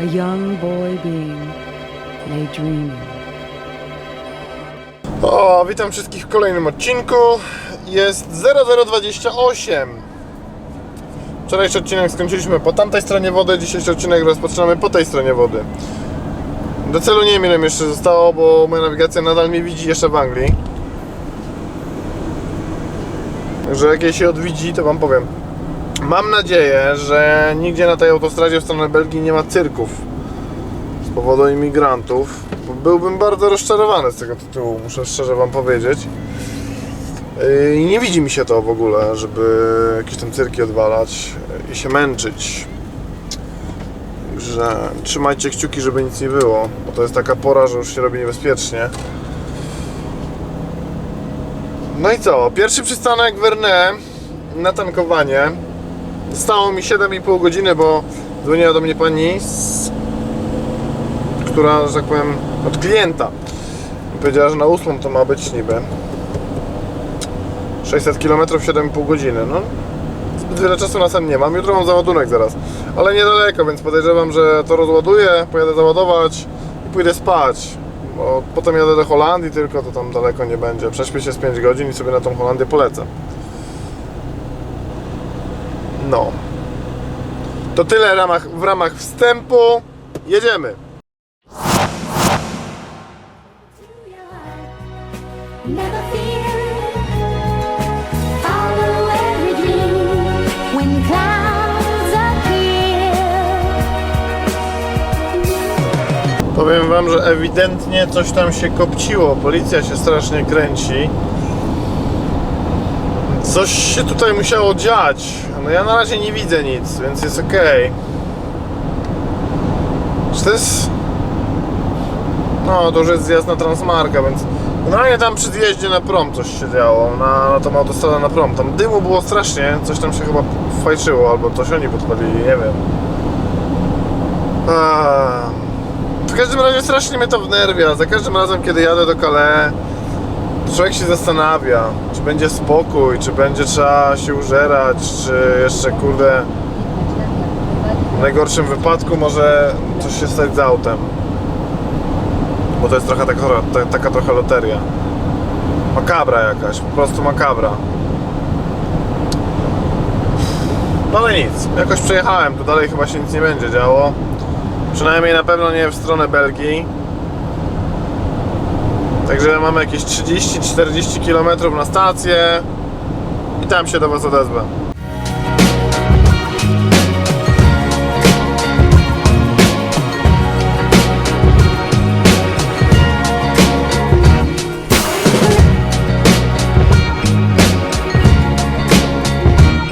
a young boy being lay dreaming. O, witam wszystkich w kolejnym odcinku. Jest 0028. Wczorajszy odcinek skończyliśmy po tamtej stronie wody, dzisiejszy odcinek rozpoczynamy po tej stronie wody. Do celu nie wiem ile mi jeszcze zostało, bo moja nawigacja nadal mnie widzi jeszcze w Anglii. Że jak jej się odwiedzi, to wam powiem. Mam nadzieję, że nigdzie na tej autostradzie w stronę Belgii nie ma cyrków z powodu imigrantów. Byłbym bardzo rozczarowany z tego tytułu, muszę szczerze wam powiedzieć. Yy, I nie widzi mi się to w ogóle, żeby jakieś tam cyrki odwalać i się męczyć. Także trzymajcie kciuki, żeby nic nie było, bo to jest taka pora, że już się robi niebezpiecznie. No i co? Pierwszy przystanek Verne na tankowanie. Stało mi 7,5 godziny, bo dzwoniła do mnie pani z która, że tak powiem, od klienta. Powiedziała, że na 8 to ma być niby. 600 km 7,5 godziny. No, zbyt wiele czasu na sen nie mam. Jutro mam załadunek zaraz. Ale niedaleko, więc podejrzewam, że to rozładuję, pojadę załadować i pójdę spać. Bo potem jadę do Holandii, tylko to tam daleko nie będzie. Prześpię się z 5 godzin i sobie na tą Holandię polecę. No. To tyle w ramach, w ramach wstępu. Jedziemy. Never fear. Follow every dream when clouds appear. Powiem wam, że ewidentnie coś tam się kopciło. Policja się strasznie kręci. Coś się tutaj musiało dziać. No ja na razie nie widzę nic, więc jest ok. Czy to jest... No, to już jest zjazd na Transmarka, więc... Generalnie tam przy zjeździe na prom coś się działo, na, na tą autostradę na prom. Tam dymu było strasznie, coś tam się chyba fajczyło, albo coś oni podpalili, nie wiem. Eee, w każdym razie strasznie mnie to wnerwia. Za każdym razem, kiedy jadę do Calais, człowiek się zastanawia, czy będzie spokój, czy będzie trzeba się użerać, czy jeszcze kurde w najgorszym wypadku może coś się stać z autem. Bo to jest trochę taka, ta, taka trochę loteria. Makabra jakaś, po prostu makabra. No ale nic, jakoś przejechałem, tu dalej chyba się nic nie będzie działo. Przynajmniej na pewno nie w stronę Belgii. Także mamy jakieś 30-40 km na stację i tam się do Was odezwę.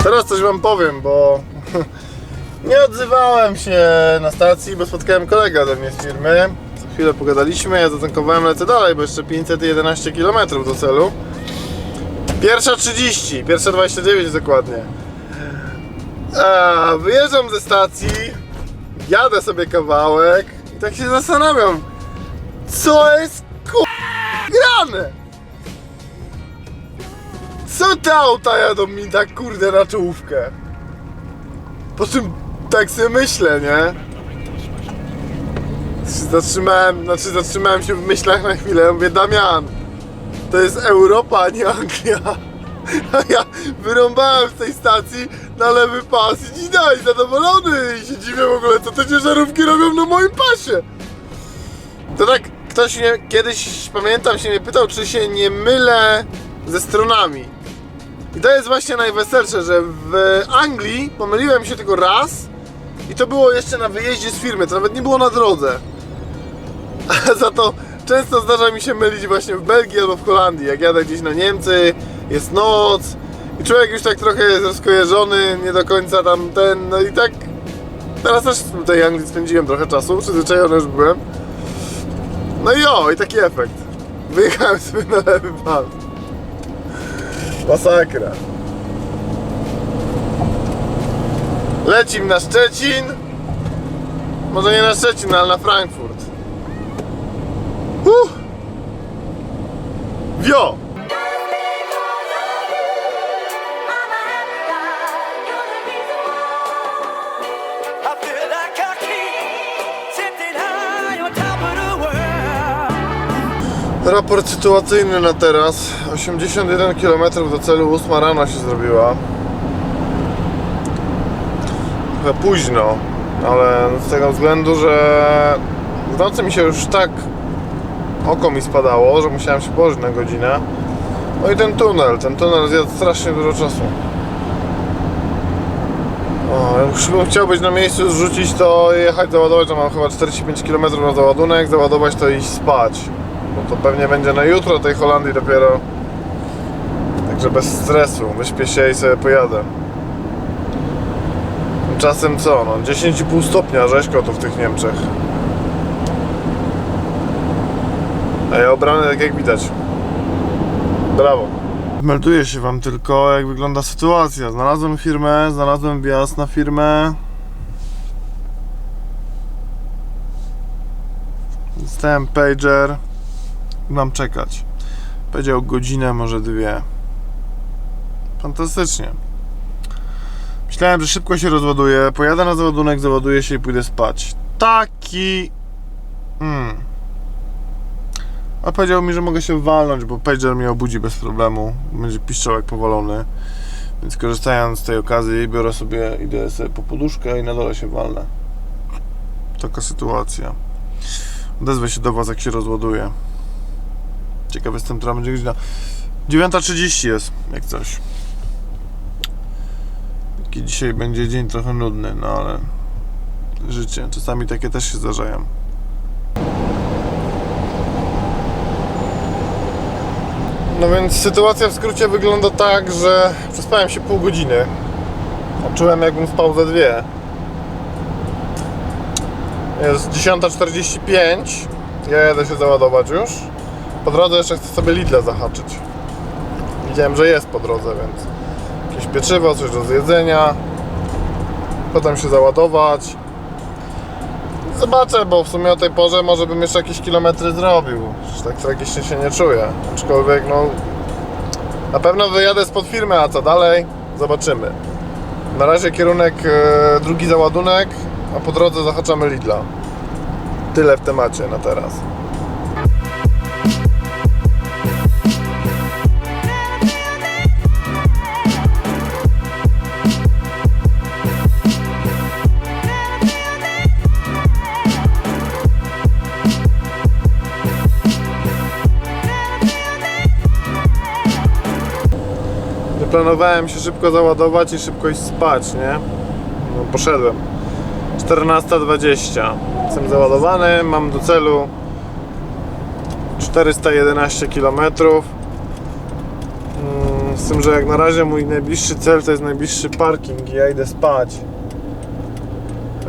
Teraz coś Wam powiem, bo nie odzywałem się na stacji, bo spotkałem kolega do mnie z firmy. Chwilę pogadaliśmy, ja zatankowałem, lecę dalej, bo jeszcze 511 km do celu. Pierwsza 30, pierwsza 29 dokładnie. A, wyjeżdżam ze stacji, jadę sobie kawałek i tak się zastanawiam, co jest ku... grane? Co te auta jadą mi tak kurde na czołówkę? Po czym tak sobie myślę, nie? Zatrzymałem, znaczy zatrzymałem się w myślach na chwilę, mówię Damian, to jest Europa, a nie Anglia. A ja wyrąbałem z tej stacji na lewy pas i daj, zadowolony i się dziwię w ogóle, co te ciężarówki robią na moim pasie. To tak ktoś mnie, kiedyś pamiętam się mnie pytał, czy się nie mylę ze stronami. I to jest właśnie najweselsze, że w Anglii pomyliłem się tylko raz i to było jeszcze na wyjeździe z firmy, to nawet nie było na drodze. A za to często zdarza mi się mylić właśnie w Belgii albo w Holandii, jak jadę gdzieś na Niemcy, jest noc i człowiek już tak trochę jest rozkojarzony, nie do końca tam ten, no i tak teraz też w tej Anglii spędziłem trochę czasu, przyzwyczajony już byłem. No i o, i taki efekt. Wyjechałem sobie na lewy pas. Masakra. Lecim na Szczecin. Może nie na Szczecin, ale na Frankfurt. Uh. Raport sytuacyjny na teraz. 81 km do celu, 8 rana się zrobiła. Trochę późno, ale z tego względu, że w nocy mi się już tak oko mi spadało, że musiałem się położyć na godzinę. No i ten tunel, ten tunel zjadł strasznie dużo czasu. Już bym chciał być na miejscu, zrzucić to i jechać załadować, to mam chyba 45 km na załadunek, załadować to i spać. Bo to pewnie będzie na jutro tej Holandii dopiero. Także bez stresu, wyśpię się i sobie pojadę. Tymczasem co, no 10,5 stopnia rzeźko tu w tych Niemczech. A ja obrany tak jak widać. Brawo. Melduję się wam tylko jak wygląda sytuacja. Znalazłem firmę, znalazłem wjazd na firmę. Dostałem pager. Mam czekać. Powiedział godzinę, może dwie. Fantastycznie. Myślałem, że szybko się rozładuje. Pojadę na załadunek, załaduję się i pójdę spać. Taki. Mm. A powiedział mi, że mogę się walnąć, bo pager mnie obudzi bez problemu. Będzie piszczał jak powalony. Więc korzystając z tej okazji, biorę sobie, idę sobie po poduszkę i na dole się walnę. Taka sytuacja. Odezwę się do Was, jak się rozładuje. Ciekaw jestem, która będzie godzina. 9.30 jest, jak coś. Taki dzisiaj będzie dzień trochę nudny, no ale życie. Czasami takie też się zdarzają. No więc sytuacja w skrócie wygląda tak, że przespałem się pół godziny. Czułem jakbym spał ze dwie. Jest 10.45. Ja jadę się załadować już. Po drodze jeszcze chcę sobie Lidla zahaczyć. Widziałem, że jest po drodze, więc jakieś pieczywo, coś do zjedzenia. Potem się załadować. Zobaczę, bo w sumie o tej porze może bym jeszcze jakieś kilometry zrobił. Już tak tragicznie się nie czuję. Aczkolwiek no... Na pewno wyjadę spod firmy, a co dalej? Zobaczymy. Na razie kierunek e, drugi załadunek, a po drodze zahaczamy Lidla. Tyle w temacie na teraz. Planowałem się szybko załadować i szybko iść spać, nie? No, poszedłem. 14.20. Jestem załadowany, mam do celu 411 km. Mm, Z tym, że jak na razie mój najbliższy cel to jest najbliższy parking i ja idę spać.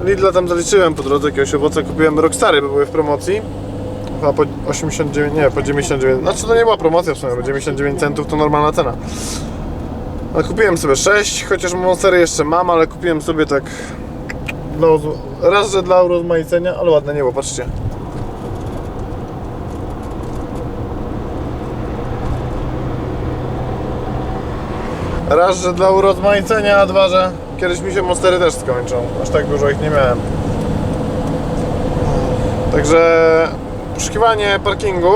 Lidla tam zaliczyłem po drodze jakiegoś owoce, kupiłem Rockstary, bo były w promocji. Chyba po 89, nie, po 99, znaczy to nie była promocja w sumie, bo 99 centów to normalna cena. Kupiłem sobie 6, chociaż Monstery jeszcze mam, ale kupiłem sobie tak dla, raz, że dla urozmaicenia, ale ładne niebo, patrzcie. Raz, że dla urozmaicenia, a dwa, że kiedyś mi się Monstery też skończą. Aż tak dużo ich nie miałem. Także poszukiwanie parkingu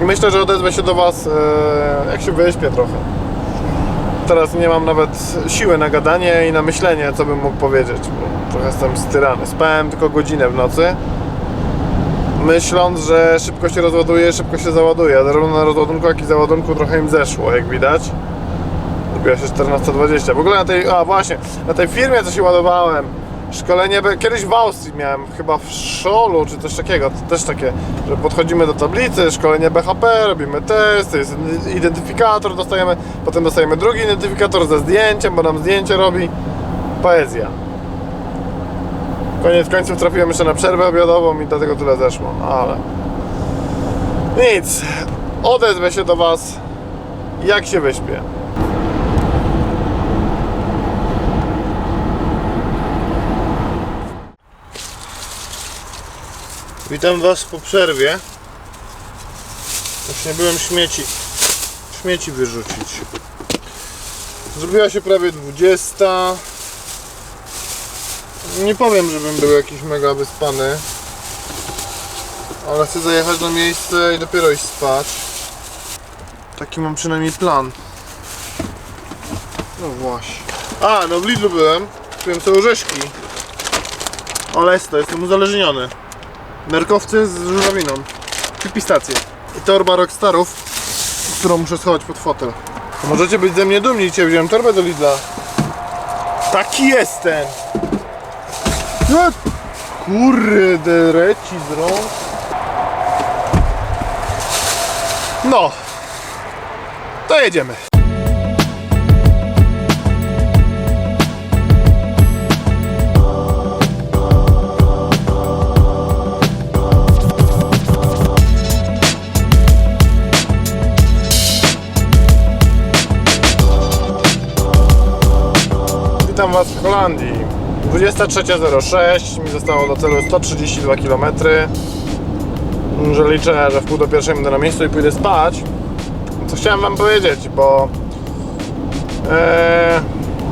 i myślę, że odezwę się do Was, e, jak się wyśpię trochę. Teraz nie mam nawet siły na gadanie i na myślenie, co bym mógł powiedzieć, bo trochę jestem styrany. Spałem tylko godzinę w nocy, myśląc, że szybko się rozładuje, szybko się załaduje. Zarówno na rozładunku, jak i załadunku trochę im zeszło, jak widać. Dobiła się 14.20. W ogóle na tej, a właśnie, na tej firmie, co się ładowałem, szkolenie, kiedyś w Austrii miałem, chyba w Szolu, czy coś takiego, też takie, że podchodzimy do tablicy, szkolenie BHP, robimy test, to jest identyfikator, dostajemy, potem dostajemy drugi identyfikator ze zdjęciem, bo nam zdjęcie robi. Poezja. Koniec końców trafiłem jeszcze na przerwę obiadową i dlatego tyle zeszło, no ale... Nic, odezwę się do Was, jak się wyśpię. Witam Was po przerwie. Właśnie byłem śmieci, śmieci wyrzucić. Zrobiła się prawie 20. Nie powiem, żebym był jakiś mega wyspany. Ale chcę zajechać na miejsce i dopiero iść spać. Taki mam przynajmniej plan. No właśnie. A, no w Lidlu byłem. Kupiłem sobie orzeszki. Ale jest to, jestem uzależniony. Nerkowcy z żurawiną. Pistacje. I torba Rockstarów, którą muszę schować pod fotel. Możecie być ze mnie dumni, dzisiaj wziąłem torbę do Lidla. Taki jestem! No, kurde, reci z rąk. No, to jedziemy. Witam Was w Holandii. 23.06, mi zostało do celu 132 km. Że liczę, że w pół do pierwszej będę na miejscu i pójdę spać. Co chciałem Wam powiedzieć, bo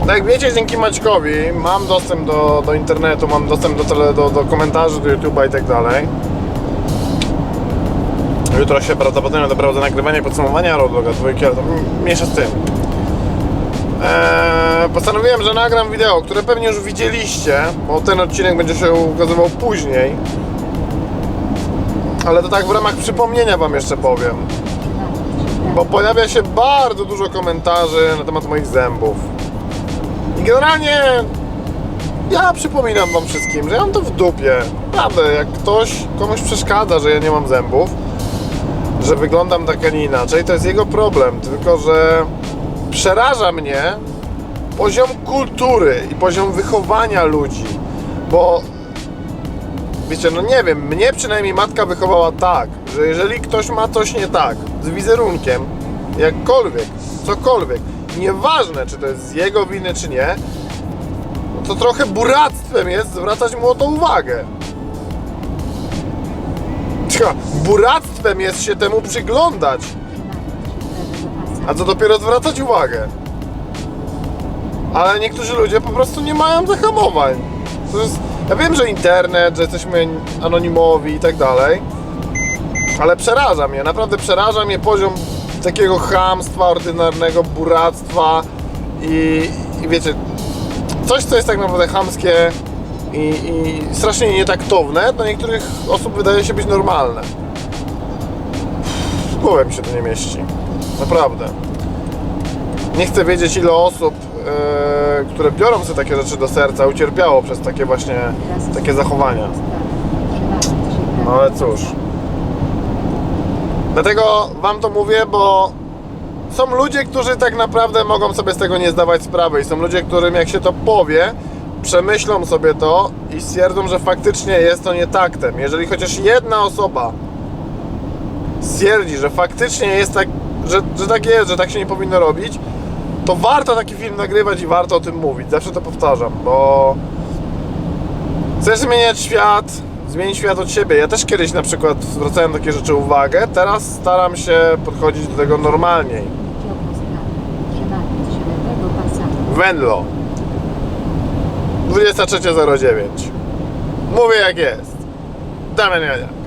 tak jak wiecie, dzięki Maćkowi mam dostęp do, do internetu, mam dostęp do, do, do komentarzy, do YouTube'a i tak dalej. Jutro się prawdopodobnie za nagrywanie podsumowania Roadloga dwójki, ale to mniejsza z tym. Eee, postanowiłem, że nagram wideo, które pewnie już widzieliście, bo ten odcinek będzie się ukazywał później. Ale to tak w ramach przypomnienia Wam jeszcze powiem. Bo pojawia się bardzo dużo komentarzy na temat moich zębów. I generalnie ja przypominam Wam wszystkim, że ja mam to w dupie. Naprawdę, jak ktoś, komuś przeszkadza, że ja nie mam zębów, że wyglądam tak, a nie inaczej, to jest jego problem. Tylko, że przeraża mnie poziom kultury i poziom wychowania ludzi, bo wiecie, no nie wiem, mnie przynajmniej matka wychowała tak, że jeżeli ktoś ma coś nie tak z wizerunkiem, jakkolwiek, cokolwiek, nieważne czy to jest z jego winy czy nie, no to trochę buractwem jest zwracać mu o to uwagę. Buractwem jest się temu przyglądać, a co dopiero zwracać uwagę. Ale niektórzy ludzie po prostu nie mają zahamowań. To jest, ja wiem, że internet, że jesteśmy anonimowi i tak dalej, ale przeraża mnie, naprawdę przeraża mnie poziom takiego chamstwa, ordynarnego buractwa i, i wiecie, coś, co jest tak naprawdę chamskie i, i strasznie nietaktowne, dla niektórych osób wydaje się być normalne. W mi się to nie mieści. Naprawdę. Nie chcę wiedzieć, ile osób, e, które biorą sobie takie rzeczy do serca, ucierpiało przez takie właśnie takie zachowania. No ale cóż. Dlatego Wam to mówię, bo są ludzie, którzy tak naprawdę mogą sobie z tego nie zdawać sprawy i są ludzie, którym jak się to powie, przemyślą sobie to i stwierdzą, że faktycznie jest to nietaktem. Jeżeli chociaż jedna osoba stwierdzi, że faktycznie jest tak, że, że tak jest, że tak się nie powinno robić, to warto taki film nagrywać i warto o tym mówić. Zawsze to powtarzam, bo chcesz zmieniać świat, zmienić świat od siebie. Ja też kiedyś na przykład zwracałem takie rzeczy uwagę, teraz staram się podchodzić do tego normalniej. Venlo 23.09 Mówię jak jest Damian Jania